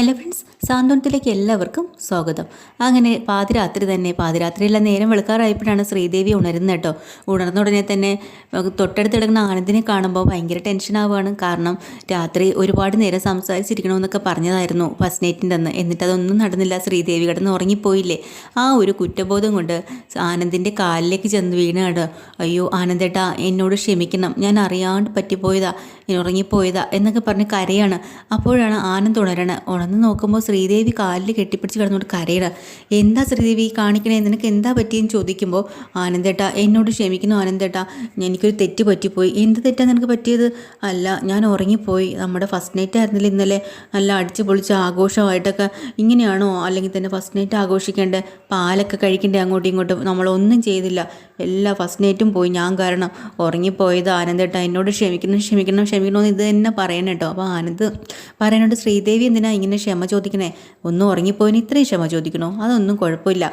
Hello friends സാന്ത്വനത്തിലേക്ക് എല്ലാവർക്കും സ്വാഗതം. അങ്ങനെ പാതിരാത്രി തന്നെ പാതിരാത്രിയല്ല നേരം വെളുക്കാറായപ്പോഴാണ് ശ്രീദേവി ഉണരുന്നത് കേട്ടോ. ഉണർന്ന ഉടനെ തന്നെ തൊട്ടടുത്ത് കിടക്കുന്ന ആനന്ദിനെ കാണുമ്പോൾ ഭയങ്കര ടെൻഷനാവുകയാണ് കാരണം രാത്രി ഒരുപാട് നേരം സംസാരിച്ചിരിക്കണമെന്നൊക്കെ പറഞ്ഞതായിരുന്നു ഫസ്റ്റ് നൈറ്റിന്റെ അന്ന്. എന്നിട്ട് അതൊന്നും നടന്നില്ല. ശ്രീദേവി കിടന്ന് ഉറങ്ങിപ്പോയില്ലേ? ആ ഒരു കുറ്റബോധം കൊണ്ട് ആനന്ദിന്റെ കാലിലേക്ക് ചെന്ന് വീണാണ്. അയ്യോ ആനന്ദേട്ടാ എന്നോട് ക്ഷമിക്കണം. ഞാൻ അറിയാണ്ട് പറ്റിപ്പോയതാ. ഞാൻ ഉറങ്ങിപ്പോയതാ എന്നൊക്കെ പറഞ്ഞ് കരയാണ്. അപ്പോഴാണ് ആനന്ദ് ഉണരണ. ഉണർന്ന് നോക്കുമ്പോൾ ശ്രീദേവി കാലിൽ കെട്ടിപ്പിടിച്ച് കിടന്നുകൊണ്ട് കരയണ. എന്താ ശ്രീദേവി കാണിക്കണേ? നിനക്ക് എന്താ പറ്റിയെന്ന് ചോദിക്കുമ്പോൾ ആനന്ദേട്ട എന്നോട് ക്ഷമിക്കുന്നു ആനന്ദേട്ട. എനിക്കൊരു തെറ്റ് പറ്റിപ്പോയി. എന്ത് തെറ്റാണ് നിനക്ക് പറ്റിയത്? അല്ല ഞാൻ ഉറങ്ങിപ്പോയി. നമ്മുടെ ഫസ്റ്റ് നൈറ്റ് ആയിരുന്നില്ല ഇന്നലെ? നല്ല അടിച്ച് പൊളിച്ച് ആഘോഷമായിട്ടൊക്കെ ഇങ്ങനെയാണോ? അല്ലെങ്കിൽ തന്നെ ഫസ്റ്റ് നൈറ്റ് ആഘോഷിക്കേണ്ടത് പാലൊക്കെ കഴിക്കണ്ടേ അങ്ങോട്ടും ഇങ്ങോട്ടും? നമ്മളൊന്നും ചെയ്തില്ല. എല്ലാ ഫസ്റ്റ് നൈറ്റും പോയി. ഞാൻ കാരണം ഉറങ്ങിപ്പോയത് ആനന്ദേട്ട. എന്നോട് ക്ഷമിക്കണം ക്ഷമിക്കണം. ക്ഷമിക്കണമെന്ന് ഇത് തന്നെ പറയണം കേട്ടോ. അപ്പോൾ ആനന്ദ് പറയാനോട് ശ്രീദേവി എന്തിനാ ഇങ്ങനെ ക്ഷമ ചോദിക്കണേ? ഒന്നും ഉറങ്ങിപ്പോയിന് ഇത്രയും ക്ഷമ ചോദിക്കണോ? അതൊന്നും കുഴപ്പമില്ല.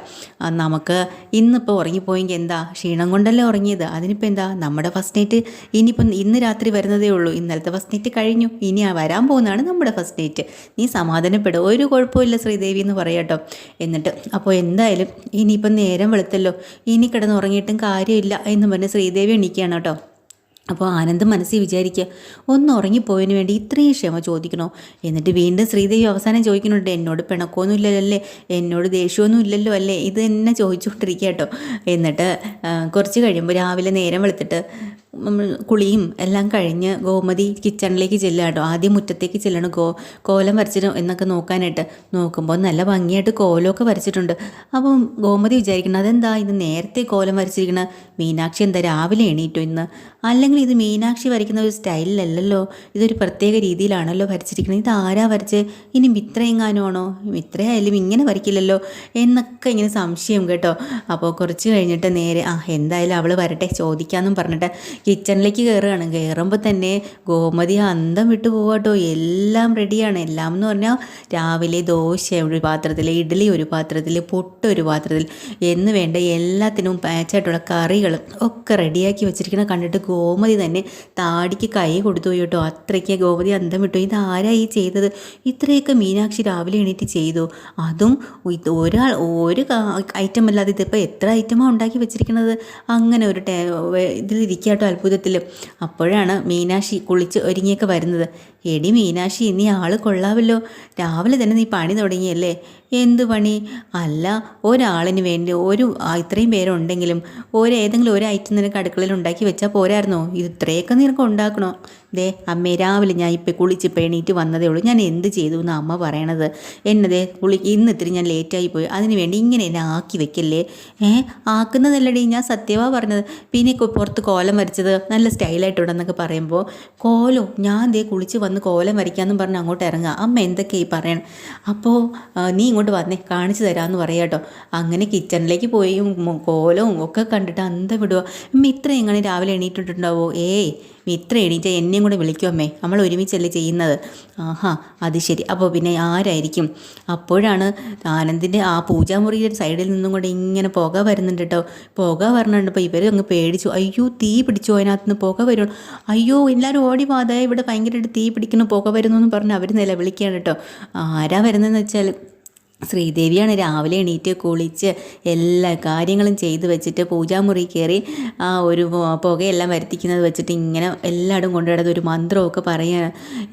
നമുക്ക് ഇന്നിപ്പോൾ ഉറങ്ങിപ്പോയെങ്കിൽ എന്താ? ക്ഷീണം കൊണ്ടല്ലേ ഉറങ്ങിയത്? അതിനിപ്പോൾ എന്താ? നമ്മുടെ ഫസ്റ്റ് നൈറ്റ് ഇനിയിപ്പം ഇന്ന് രാത്രി വരുന്നതേ ഉള്ളൂ. ഇന്നലത്തെ ഫസ്റ്റ് നൈറ്റ് കഴിഞ്ഞു. ഇനി ആ വരാൻ പോകുന്നതാണ് നമ്മുടെ ഫസ്റ്റ് നൈറ്റ്. നീ സമാധാനപ്പെടും. ഒരു കുഴപ്പമില്ല ശ്രീദേവി എന്ന് പറയാട്ടോ എന്നിട്ട് അപ്പോൾ എന്തായാലും ഇനിയിപ്പം നേരം വെളുത്തല്ലോ. ഇനി കിടന്ന് ഉറങ്ങിയിട്ടും കാര്യമില്ല എന്ന് പറഞ്ഞ് ശ്രീദേവി എണീക്കുകയാണ് കേട്ടോ. അപ്പോൾ ആനന്ദ് മനസ്സിൽ വിചാരിക്കുക ഒന്ന് ഉറങ്ങിപ്പോയതിന് വേണ്ടി ഇത്രയും ക്ഷമ ചോദിക്കണോ? എന്നിട്ട് വീണ്ടും ശ്രീദേവി അവസാനം ചോദിക്കുന്നുണ്ട് എന്നോട് പിണക്കമൊന്നും ഇല്ലല്ലോ അല്ലേ? എന്നോട് ദേഷ്യമൊന്നും ഇല്ലല്ലോ അല്ലേ? ഇത് തന്നെ ചോദിച്ചുകൊണ്ടിരിക്കുക കേട്ടോ. എന്നിട്ട് കുറച്ച് കഴിയുമ്പോൾ രാവിലെ നേരം വെളുത്തിട്ട് നമ്മൾ കുളിയും എല്ലാം കഴിഞ്ഞ് ഗോമതി കിച്ചണിലേക്ക് ചെല്ലുക കേട്ടോ. ആദ്യം മുറ്റത്തേക്ക് ചെല്ലണം. ഗോ കോലം വരച്ചിട്ട് എന്നൊക്കെ നോക്കാനായിട്ട് നോക്കുമ്പോൾ നല്ല ഭംഗിയായിട്ട് കോലമൊക്കെ വരച്ചിട്ടുണ്ട്. അപ്പം ഗോമതി വിചാരിക്കണം അതെന്താ ഇത് നേരത്തെ കോലം വരച്ചിരിക്കണ? മീനാക്ഷി എന്താ രാവിലെ എണീറ്റോ ഇന്ന്? അല്ലെങ്കിൽ ഇത് മീനാക്ഷി വരയ്ക്കുന്ന ഒരു സ്റ്റൈലിലല്ലല്ലോ ഇതൊരു പ്രത്യേക രീതിയിലാണല്ലോ വരച്ചിരിക്കുന്നത് ഇത് ആരാ വരച്ച്? ഇനി മിത്ര മിത്രയായാലും ഇങ്ങനെ വരയ്ക്കില്ലല്ലോ? എന്നൊക്കെ ഇങ്ങനെ സംശയം കേട്ടോ. അപ്പോൾ കുറച്ച് കഴിഞ്ഞിട്ട് നേരെ ആ എന്തായാലും അവൾ വരട്ടെ ചോദിക്കാമെന്നും പറഞ്ഞിട്ട് കിച്ചണിലേക്ക് കയറുകയാണ് കയറുമ്പോൾ തന്നെ ഗോമതി അന്തം വിട്ടു പോവാട്ടോ എല്ലാം റെഡിയാണ് എല്ലാം എന്ന് പറഞ്ഞാൽ രാവിലെ ദോശ ഒരു പാത്രത്തിൽ ഇഡ്ഡലി ഒരു പാത്രത്തിൽ പൊട്ട് ഒരു പാത്രത്തിൽ എന്ന് വേണ്ട എല്ലാത്തിനും പാച്ചായിട്ടുള്ള കറികളും ഒക്കെ റെഡിയാക്കി വെച്ചിരിക്കണ കണ്ടിട്ട് ഗോമതി തന്നെ താടിക്ക് കൈ കൊടുത്തു കേട്ടോ. അത്രയ്ക്ക് ഗോമതി അന്തം വിട്ടു. ഇത് ആരാ ഈ ചെയ്തത്? ഇത്രയൊക്കെ മീനാക്ഷി രാവിലെ എണീറ്റ് ചെയ്തു. അതും ഒരാൾ ഒരു ഐറ്റം അല്ലാതെ ഇതിപ്പോൾ എത്ര ഐറ്റമാണ് ഉണ്ടാക്കി വെച്ചിരിക്കുന്നത് അങ്ങനെ ഒരു ടേ ഇതിലിരിക്കാട്ടോ അത്ഭുതത്തിൽ അപ്പോഴാണ് മീനാക്ഷി കുളിച്ച് ഒരുങ്ങിയൊക്കെ വരുന്നത്. എടി മീനാക്ഷി ഇനി ആൾ കൊള്ളാവല്ലോ. രാവിലെ തന്നെ നീ പണി തുടങ്ങിയല്ലേ? എന്തു പണി? അല്ല ഒരാളിന് വേണ്ടി ഒരു ഇത്രയും പേരുണ്ടെങ്കിലും ഒരേതെങ്കിലും ഒരു ഐറ്റം നിനക്ക് അടുക്കളയിൽ ഉണ്ടാക്കി വെച്ചാൽ പോരായിരുന്നോ? ഇത് ഇത്രയൊക്കെ നിനക്ക് ഉണ്ടാക്കണോ? ദേ അമ്മേ രാവിലെ ഞാൻ ഇപ്പം കുളിച്ച് എണീറ്റ് വന്നതേ ഉള്ളൂ. ഞാൻ എന്ത് ചെയ്തു എന്ന് അമ്മ പറയണത്? എന്നതേ കുളി ഇന്ന് ഇത്തിരി ഞാൻ ലേറ്റായി പോയി. അതിന് വേണ്ടി ഇങ്ങനെ എന്നെ ആക്കി വെക്കല്ലേ? ഏ ആക്കുന്നതല്ലടി ഞാൻ സത്യവാ പറഞ്ഞത്. പിന്നെ പുറത്ത് കോലം വരച്ചത് നല്ല സ്റ്റൈലായിട്ടുണ്ടെന്നൊക്കെ പറയുമ്പോൾ കോലോ ഞാൻ ദേ കുളിച്ച് വന്ന് കോലം വരയ്ക്കാമെന്നും പറഞ്ഞ് അങ്ങോട്ട് ഇറങ്ങുക. അമ്മ എന്തൊക്കെയായി പറയണം? അപ്പോൾ നീ ഇങ്ങോട്ട് വന്നേ കാണിച്ചു തരാമെന്ന് പറയാം കേട്ടോ. അങ്ങനെ കിച്ചണിലേക്ക് പോയി കോലവും ഒക്കെ കണ്ടിട്ട് എന്താ വിടുക മിത്ര എങ്ങനെ രാവിലെ എണീറ്റിട്ടുണ്ടാവോ? ഏയ് ഇത്ര എണീറ്റ എന്നെയും കൂടെ വിളിക്കും അമ്മേ. നമ്മൾ ഒരുമിച്ചല്ലേ ചെയ്യുന്നത്. ആഹാ അത് ശരി. അപ്പോൾ പിന്നെ ആരായിരിക്കും? അപ്പോഴാണ് ആനന്ദിന്റെ ആ പൂജാമുറിയുടെ സൈഡിൽ നിന്നും കൂടെ ഇങ്ങനെ പുക വരുന്നുണ്ട് കേട്ടോ. പുക വരണുണ്ടപ്പോൾ ഇവർ അങ്ങ് പേടിച്ചു. അയ്യോ തീ പിടിച്ചു അതിനകത്ത് നിന്ന് പുക വരും അയ്യോ എല്ലാവരും ഓടി വാതായ ഇവിടെ ഭയങ്കരമായിട്ട് തീ പിടിക്കുന്നു പുക വരുന്നു എന്ന് പറഞ്ഞ് അവർ നിലവിളിക്കുകയാണ് കേട്ടോ. ആരാ വരുന്നതെന്ന് വെച്ചാൽ ശ്രീദേവിയാണ് രാവിലെ എണീറ്റ് കുളിച്ച് എല്ലാ കാര്യങ്ങളും ചെയ്ത് വെച്ചിട്ട് പൂജാമുറി കയറി ആ ഒരു പുകയെല്ലാം വരുത്തിക്കുന്നത് വെച്ചിട്ട് ഇങ്ങനെ എല്ലായിടും കൊണ്ടുകിടന്ന് ഒരു മന്ത്രമൊക്കെ പറയുകയാണ്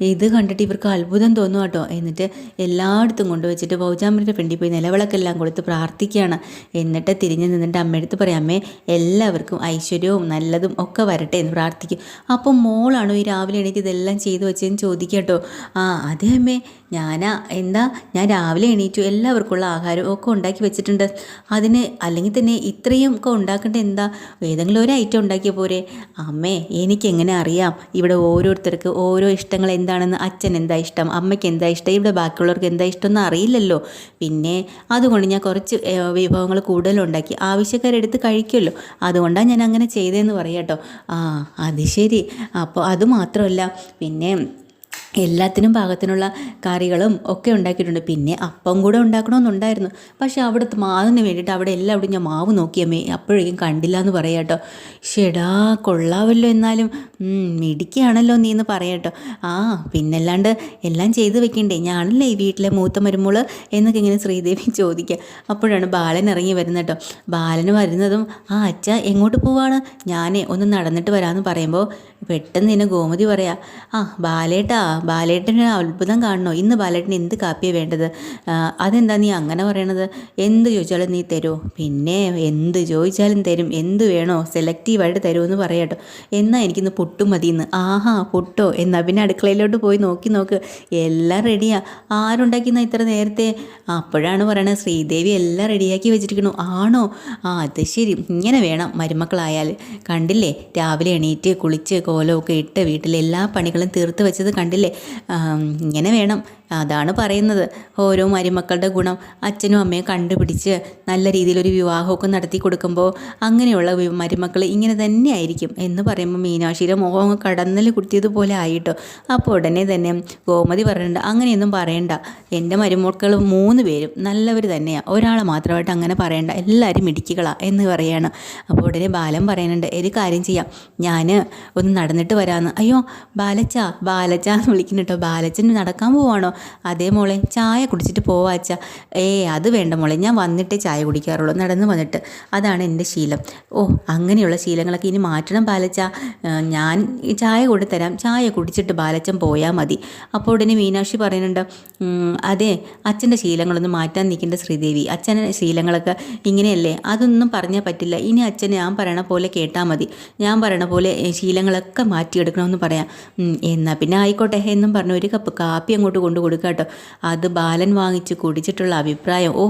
ഇത് കണ്ടിട്ട് ഇവർക്ക് അത്ഭുതം തോന്നും കേട്ടോ. എന്നിട്ട് എല്ലായിടത്തും കൊണ്ടുവച്ചിട്ട് പൂജാമുറിയുടെ ഫ്രണ്ടിൽ പോയി നിലവിളക്കെല്ലാം കൊടുത്ത് പ്രാർത്ഥിക്കുകയാണ്. എന്നിട്ട് തിരിഞ്ഞ് നിന്നിട്ട് അമ്മയെടുത്ത് പറയാം അമ്മേ എല്ലാവർക്കും ഐശ്വര്യവും നല്ലതും ഒക്കെ വരട്ടെ എന്ന് പ്രാർത്ഥിക്കും. അപ്പം മോളാണോ ഈ രാവിലെ എണീറ്റ് ഇതെല്ലാം ചെയ്തു വെച്ചതെന്ന് ചോദിക്കട്ടോ കേട്ടോ. ആ അതേ അമ്മേ. ഞാനാ എന്താ ഞാൻ രാവിലെ എണീറ്റു എല്ലാവർക്കുള്ള ആഹാരം ഒക്കെ ഉണ്ടാക്കി വെച്ചിട്ടുണ്ട്. അതിന് അല്ലെങ്കിൽ തന്നെ ഇത്രയും ഒക്കെ ഉണ്ടാക്കേണ്ട എന്താ? ഏതെങ്കിലും ഒരു ഐറ്റം ഉണ്ടാക്കിയ പോരെ. അമ്മേ എനിക്കെങ്ങനെ അറിയാം? ഇവിടെ ഓരോരുത്തർക്ക് ഓരോ ഇഷ്ടങ്ങൾ എന്താണെന്ന്. അച്ഛൻ എന്താ ഇഷ്ടം? അമ്മയ്ക്ക് എന്താ ഇഷ്ടം? ഇവിടെ ബാക്കിയുള്ളവർക്ക് എന്താ ഇഷ്ടം എന്ന് അറിയില്ലല്ലോ. പിന്നെ അതുകൊണ്ട് ഞാൻ കുറച്ച് വിഭവങ്ങൾ കൂടുതലുണ്ടാക്കി ആവശ്യക്കാരെടുത്ത് കഴിക്കുമല്ലോ അതുകൊണ്ടാണ് ഞാൻ അങ്ങനെ ചെയ്തതെന്ന് പറയാം കേട്ടോ ആ അത് ശരി. അപ്പോൾ അത് മാത്രമല്ല പിന്നെ എല്ലാത്തിനും പാകത്തിനുള്ള കറികളും ഒക്കെ ഉണ്ടാക്കിയിട്ടുണ്ട്. പിന്നെ അപ്പം കൂടെ ഉണ്ടാക്കണമെന്നുണ്ടായിരുന്നു. പക്ഷേ അവിടുത്തെ മാവിന് വേണ്ടിയിട്ട് അവിടെ എല്ലാം അവിടെ ഞാൻ മാവ് നോക്കിയമ്മേ അപ്പോഴേക്കും കണ്ടില്ല എന്ന് പറയാം കേട്ടോ ഷെടാ കൊള്ളാവല്ലോ എന്നാലും. മിടിക്കുകയാണല്ലോ നീ എന്ന് പറയാം കേട്ടോ ആ പിന്നല്ലാണ്ട് എല്ലാം ചെയ്ത് വെക്കണ്ടേ. ഞാനല്ലേ ഈ വീട്ടിലെ മൂത്ത മരുമോൾ എന്നൊക്കെ ഇങ്ങനെ ശ്രീദേവി ചോദിക്കുക അപ്പോഴാണ് ബാലൻ ഇറങ്ങി വരുന്നത് കേട്ടോ ബാലന് വരുന്നതും ആ അച്ഛ എങ്ങോട്ട് പോവാണ്? ഞാനേ ഒന്ന് നടന്നിട്ട് വരാമെന്ന് പറയുമ്പോൾ പെട്ടെന്ന് തന്നെ ഗോമതി പറയാ ആ ബാലേട്ടാ ബാലേട്ടന് അത്ഭുതം കാണണോ? ഇന്ന് ബാലേട്ടന് എന്ത് കാപ്പിയാണ് വേണ്ടത്? അതെന്താ നീ അങ്ങനെ പറയണത്? എന്ത് ചോദിച്ചാലും നീ തരുമോ പിന്നെ എന്ത് ചോദിച്ചാലും തരും. എന്ത് വേണോ സെലക്റ്റീവായിട്ട് തരുമെന്ന് പറയാട്ടോ എന്നാൽ എനിക്കിന്ന് പുട്ടും മതിയെന്ന്. ആഹാ പുട്ടോ? എന്നാൽ പിന്നെ അടുക്കളയിലോട്ട് പോയി നോക്കി നോക്ക്. എല്ലാം റെഡിയാ. ആരുണ്ടാക്കിയെന്ന ഇത്ര നേരത്തെ? അപ്പോഴാണ് പറയണത് ശ്രീദേവി എല്ലാം റെഡിയാക്കി വെച്ചിരിക്കണു. ആണോ? ആ അത് ശരി. ഇങ്ങനെ വേണം മരുമക്കളായാൽ കണ്ടില്ലേ? രാവിലെ എണീറ്റ് കുളിച്ച് കോലമൊക്കെ ഇട്ട് വീട്ടിലെ എല്ലാ പണികളും തീർത്ത് വെച്ചത് കണ്ടില്ലേ? ഇങ്ങനെ വേണം. അതാണ് പറയുന്നത്. ഓരോ മരുമക്കളുടെ ഗുണം അച്ഛനും അമ്മയും കണ്ടുപിടിച്ച് നല്ല രീതിയിലൊരു വിവാഹമൊക്കെ നടത്തി കൊടുക്കുമ്പോൾ അങ്ങനെയുള്ള മരുമക്കൾ ഇങ്ങനെ തന്നെ ആയിരിക്കും എന്ന് പറയുമ്പോൾ മീനാക്ഷിയുടെ മുഖം കടന്നൽ കുത്തിയതുപോലെ ആയിട്ടോ. അപ്പോൾ ഉടനെ തന്നെ ഗോമതി പറയുന്നുണ്ട് അങ്ങനെയൊന്നും പറയണ്ട. എന്റെ മരുമക്കൾ മൂന്ന് പേരും നല്ലവർ തന്നെയാണ് ഒരാളെ മാത്രമായിട്ട് അങ്ങനെ പറയണ്ട. എല്ലാവരും മിടുക്കികളാണ് എന്ന് പറയാണ്. അപ്പോൾ ഉടനെ ബാലൻ പറയുന്നുണ്ട് ഒരു കാര്യം ചെയ്യാം. ഞാൻ ഒന്ന് നടന്നിട്ട് വരാമെന്ന് അയ്യോ ബാലച്ച ബാലച്ച എന്ന് വിളിക്കുന്നു ബാലച്ചൻ നടക്കാൻ പോവാണോ? അതേ മോളെ ചായ കുടിച്ചിട്ട് പോവാച്ച ഏ അത് വേണ്ട മോളെ ഞാൻ വന്നിട്ടേ ചായ കുടിക്കാറുള്ളൂ നടന്ന് വന്നിട്ട്. അതാണ് എന്റെ ശീലം. ഓ അങ്ങനെയുള്ള ശീലങ്ങളൊക്കെ ഇനി മാറ്റണം ബാലച്ച. ഞാൻ ചായ കൊടുത്തരാം ചായ കുടിച്ചിട്ട് ബാലച്ചൻ പോയാൽ മതി. അപ്പോൾ ഉടനെ മീനാക്ഷി പറയുന്നുണ്ട് "ഉം, അതെ അച്ഛന്റെ ശീലങ്ങളൊന്നും മാറ്റാൻ നിൽക്കേണ്ട ശ്രീദേവി. അച്ഛന്റെ ശീലങ്ങളൊക്കെ ഇങ്ങനെയല്ലേ? അതൊന്നും പറഞ്ഞാൽ പറ്റില്ല. ഇനി അച്ഛൻ ഞാൻ പറയണ പോലെ കേട്ടാൽ മതി. ഞാൻ പറയണ പോലെ ശീലങ്ങളൊക്കെ മാറ്റിയെടുക്കണമെന്ന് പറയാം. എന്നാൽ എന്നാ പിന്നെ ആയിക്കോട്ടെ എന്നും പറഞ്ഞു ഒരു കപ്പ് കാപ്പി അങ്ങോട്ട് കൊണ്ടു കൊടുക്കുക കേട്ടോ. അത് ബാലൻ വാങ്ങിച്ച് കുടിച്ചിട്ടുള്ള അഭിപ്രായം. ഓ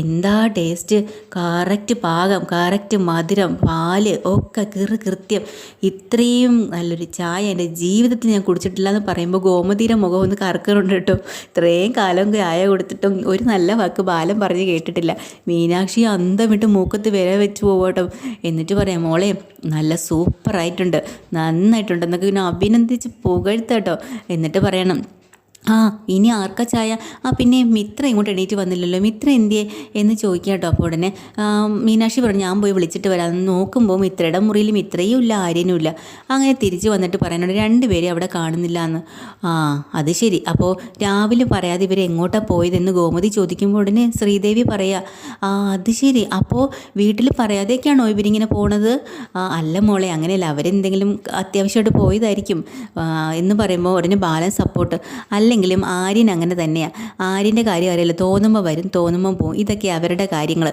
എന്താ ടേസ്റ്റ്? കറക്റ്റ് പാകം കറക്റ്റ് മധുരം പാൽ ഒക്കെ കിറു കൃത്യം. ഇത്രയും നല്ലൊരു ചായ എന്റെ ജീവിതത്തിൽ ഞാൻ കുടിച്ചിട്ടില്ല എന്ന് പറയുമ്പോൾ ഗോമതിയുടെ മുഖം ഒന്ന് കറക്കറുണ്ട് കേട്ടോ. ഇത്രയും കാലം ചായ കൊടുത്തിട്ടും ഒരു നല്ല വാക്ക് ബാലൻ പറഞ്ഞ് കേട്ടിട്ടില്ല. മീനാക്ഷി അന്തം വിട്ട് മൂക്കത്ത് വില വെച്ച് പോകട്ടോ എന്നിട്ട് പറയാം മോളെ നല്ല സൂപ്പറായിട്ടുണ്ട്. നന്നായിട്ടുണ്ട്. എന്നൊക്കെ ഇങ്ങനെ അഭിനന്ദിച്ച് പുകഴ്ത്തട്ടോ എന്നിട്ട് പറയണം ആ ഇനി ആർക്കാ ചായ? ആ പിന്നെ മിത്ര ഇങ്ങോട്ട് എണീറ്റ് വന്നില്ലല്ലോ. മിത്ര എന്തിയെ? എന്ന് ചോദിക്കുക കേട്ടോ അപ്പോൾ ഉടനെ. മീനാക്ഷി പറഞ്ഞു ഞാൻ പോയി വിളിച്ചിട്ട് വരാം. നോക്കുമ്പോൾ മിത്രയുടെ മുറിയിൽ മിത്രയും ഇല്ല ആര്യനും ഇല്ല. അങ്ങനെ തിരിച്ച് വന്നിട്ട് പറയാനുണ്ട് രണ്ടുപേരെ അവിടെ കാണുന്നില്ല എന്ന് ആ അത് ശരി. അപ്പോൾ രാവിലെ പറയാതെ ഇവർ എങ്ങോട്ടാണ് പോയതെന്ന് ഗോമതി ചോദിക്കുമ്പോൾ ഉടനെ ശ്രീദേവി പറയുക ആ അത് ശരി. അപ്പോൾ വീട്ടിൽ പറയാതെയൊക്കെയാണോ ഇവരിങ്ങനെ പോണത്? അല്ല മോളെ അങ്ങനെയല്ല. അവരെന്തെങ്കിലും അത്യാവശ്യമായിട്ട് പോയതായിരിക്കും. എന്ന് പറയുമ്പോൾ ഉടനെ ബാലൻ സപ്പോർട്ട് അല്ലെങ്കിലും ആര്യൻ അങ്ങനെ തന്നെയാണ് ആര്യന്റെ കാര്യം അറിയില്ല. തോന്നുമ്പോൾ വരും തോന്നുമ്പോൾ പോകും ഇതൊക്കെ അവരുടെ കാര്യങ്ങൾ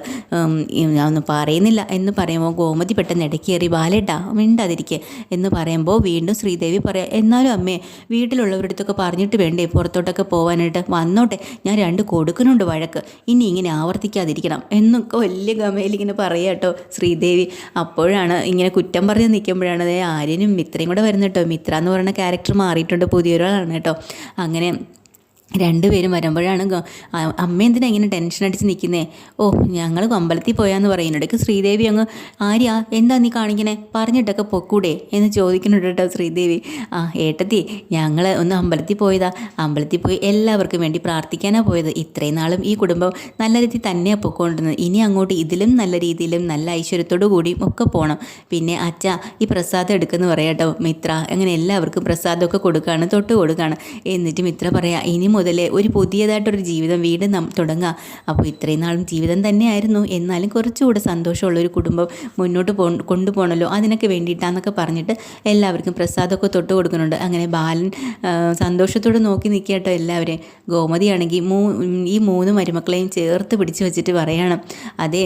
ഒന്നും പറയുന്നില്ല എന്ന് പറയുമ്പോൾ ഗോമതി പെട്ടെന്ന് ഇടയ്ക്കേറി ബാലേട്ടാ മിണ്ടാതിരിക്കുക എന്ന് പറയുമ്പോൾ വീണ്ടും ശ്രീദേവി പറയാം എന്നാലും അമ്മേ വീട്ടിലുള്ളവരുടെ അടുത്തൊക്കെ പറഞ്ഞിട്ട് വേണ്ടേ പുറത്തോട്ടൊക്കെ പോകാനായിട്ട് വന്നോട്ടെ ഞാൻ രണ്ട് കൊടുക്കുന്നുണ്ട് വഴക്ക്. ഇനി ഇങ്ങനെ ആവർത്തിക്കാതിരിക്കണം എന്നൊക്കെ വലിയ ഗമയിൽ ഇങ്ങനെ പറയാം കേട്ടോ ശ്രീദേവി. അപ്പോഴാണ് ഇങ്ങനെ കുറ്റം പറഞ്ഞ് നിൽക്കുമ്പോഴാണ് ദേ ആര്യനും മിത്രയും കൂടെ വരുന്നത് കേട്ടോ. മിത്ര എന്ന് പറയുന്ന ക്യാരക്ടർ മാറിയിട്ടുണ്ട്. പുതിയൊരാളാണ് കേട്ടോ. അങ്ങനെ стороны രണ്ടുപേരും വരുമ്പോഴാണ് അമ്മ എന്തിനാ ഇങ്ങനെ ടെൻഷൻ അടിച്ച് നിൽക്കുന്നേ ഓ ഞങ്ങൾ അമ്പലത്തിൽ പോയാന്ന് പറയുന്നുണ്ട് ഇടയ്ക്ക് ശ്രീദേവി അങ്ങ് ആര്യ എന്താ നീ കാണിക്കണേ? പറഞ്ഞിട്ടൊക്കെ പൊക്കൂടെ? എന്ന് ചോദിക്കുന്നുണ്ട് കേട്ടോ ശ്രീദേവി. ആ ഏട്ടത്തി ഞങ്ങൾ ഒന്ന് അമ്പലത്തിൽ പോയതാ. അമ്പലത്തിൽ പോയി എല്ലാവർക്കും വേണ്ടി പ്രാർത്ഥിക്കാനാണ് പോയത്. ഇത്രയും നാളും ഈ കുടുംബം നല്ല രീതിയിൽ തന്നെയാണ് പൊക്കോണ്ടിരുന്നത്. ഇനി അങ്ങോട്ട് ഇതിലും നല്ല രീതിയിലും നല്ല ഐശ്വര്യത്തോടു കൂടിയും ഒക്കെ പോകണം പിന്നെ അച്ഛ ഈ പ്രസാദം എടുക്കുന്നു പറയാം കേട്ടോ. മിത്ര അങ്ങനെ എല്ലാവർക്കും പ്രസാദമൊക്കെ കൊടുക്കുകയാണ് തൊട്ട് കൊടുക്കുകയാണ് എന്നിട്ട് മിത്ര പറയാം ഇനി മുതൽ ഒരു പുതിയതായിട്ടൊരു ജീവിതം വീണ്ടും നം തുടങ്ങുക അപ്പോൾ ഇത്രയും നാളും ജീവിതം തന്നെയായിരുന്നു. എന്നാലും കുറച്ചുകൂടെ സന്തോഷമുള്ള ഒരു കുടുംബം മുന്നോട്ട് പോ കൊണ്ടുപോകണമല്ലോ അതിനൊക്കെ വേണ്ടിയിട്ടാന്നൊക്കെ പറഞ്ഞിട്ട് എല്ലാവർക്കും പ്രസാദമൊക്കെ തൊട്ട് കൊടുക്കുന്നുണ്ട്. അങ്ങനെ ബാലൻ സന്തോഷത്തോടെ നോക്കി നിൽക്കുക കേട്ടോ എല്ലാവരെയും. ഗോമതിയാണെങ്കിൽ മൂ ഈ മൂന്ന് മരുമക്കളെയും ചേർത്ത് പിടിച്ചു വെച്ചിട്ട് പറയണം. അതെ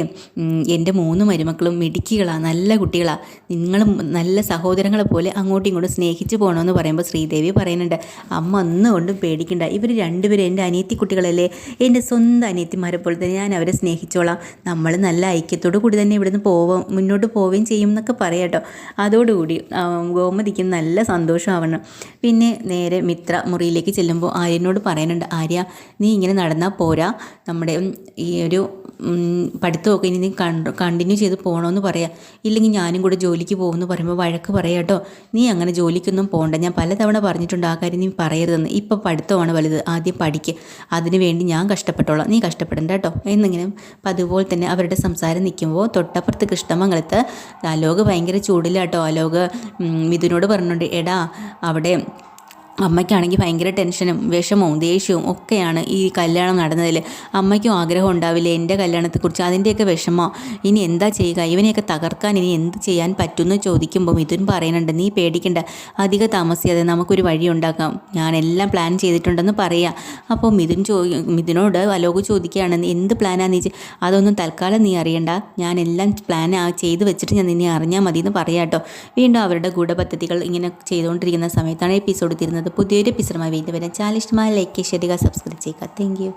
എന്റെ മൂന്ന് മരുമക്കളും മിടുക്കികളാണ് നല്ല കുട്ടികളാണ് നിങ്ങളും നല്ല സഹോദരങ്ങളെ പോലെ അങ്ങോട്ടും ഇങ്ങോട്ടും സ്നേഹിച്ച് പോകണമെന്ന് പറയുമ്പോൾ ശ്രീദേവി പറയുന്നുണ്ട് അമ്മ ഒന്നുകൊണ്ടും പേടിക്കണ്ട. ഇവർ രണ്ടുപേരും എന്റെ അനിയത്തി കുട്ടികളല്ലേ എന്റെ സ്വന്തം അനിയത്തിമാരെ പോലെ തന്നെ ഞാൻ അവരെ സ്നേഹിച്ചോളാം. നമ്മൾ നല്ല ഐക്യത്തോടു കൂടി തന്നെ ഇവിടുന്ന് പോവാം മുന്നോട്ട് പോവുകയും ചെയ്യും എന്നൊക്കെ പറയാട്ടോ അതോടുകൂടി ഗോമതിക്ക് നല്ല സന്തോഷമാവണം. പിന്നെ നേരെ മിത്ര മുറിയിലേക്ക് ചെല്ലുമ്പോൾ ആര്യനോട് പറയാനുണ്ട് ആര്യ നീ ഇങ്ങനെ നടന്നാൽ പോരാ. നമ്മുടെ ഈ ഒരു പഠിത്തമൊക്കെ ഇനി നീ കണ്ടിന്യൂ ചെയ്ത് പോകണമെന്ന് പറയാം. ഇല്ലെങ്കിൽ ഞാനും കൂടെ ജോലിക്ക് പോകുമെന്ന് പറയുമ്പോൾ വഴക്ക് പറയാം കേട്ടോ നീ അങ്ങനെ ജോലിക്കൊന്നും പോകണ്ട ഞാൻ പലതവണ പറഞ്ഞിട്ടുണ്ട് ആ കാര്യം നീ പറയരുതെന്ന്. ഇപ്പം പഠിത്തമാണ് വലുത്. ആദ്യം പഠിക്ക്. അതിനു വേണ്ടി ഞാൻ കഷ്ടപ്പെട്ടോളാം. നീ കഷ്ടപ്പെടണ്ട കേട്ടോ എന്നിങ്ങനെ അപ്പം അതുപോലെ തന്നെ അവരുടെ സംസാരം നിൽക്കുമ്പോൾ തൊട്ടപ്പുറത്ത് കൃഷ്ണമംഗലത്ത് അലോക് ഭയങ്കര ചൂടിലാട്ടോ അലോക് മിഥുനോട് പറഞ്ഞിട്ടുണ്ട് എടാ അവിടെ അമ്മയ്ക്കാണെങ്കിൽ ഭയങ്കര ടെൻഷനും വിഷമവും ദേഷ്യവും ഒക്കെയാണ് ഈ കല്യാണം നടന്നതിൽ. അമ്മയ്ക്കും ആഗ്രഹം ഉണ്ടാവില്ല എന്റെ കല്യാണത്തെക്കുറിച്ച്? അതിന്റെയൊക്കെ വിഷമോ. ഇനി എന്താ ചെയ്യുക? ഇവനെയൊക്കെ തകർക്കാൻ ഇനി എന്ത് ചെയ്യാൻ പറ്റുമെന്ന് ചോദിക്കുമ്പോൾ മിഥുൻ പറയുന്നുണ്ട് നീ പേടിക്കണ്ട. അധിക താമസിയാതെ നമുക്കൊരു വഴി ഉണ്ടാക്കാം. ഞാൻ എല്ലാം പ്ലാൻ ചെയ്തിട്ടുണ്ടെന്ന് പറയാം. അപ്പോൾ മിഥുൻ ചോ മിഥുനോട് അലോക് ചോദിക്കുകയാണ് എന്ത് പ്ലാനാണ് നീ അതൊന്നും തൽക്കാലം നീ അറിയണ്ട. ഞാൻ എല്ലാം പ്ലാൻ ചെയ്ത് വെച്ചിട്ട് ഞാൻ നിന്നെ അറിഞ്ഞാൽ മതി എന്ന് പറയാം കേട്ടോ വീണ്ടും അവരുടെ ഗൂഢപദ്ധതികൾ ഇങ്ങനെ ചെയ്തുകൊണ്ടിരിക്കുന്ന സമയത്താണ് എപ്പിസോഡ് തീരുന്നത്. പുതിയൊരു എപ്പിസോഡുമായി വീണ്ടും വരാം. ചാനൽ ഇഷ്ടമായ ലൈക്ക് ചെയ്യുക സബ്സ്ക്രൈബ് ചെയ്യുക താങ്ക്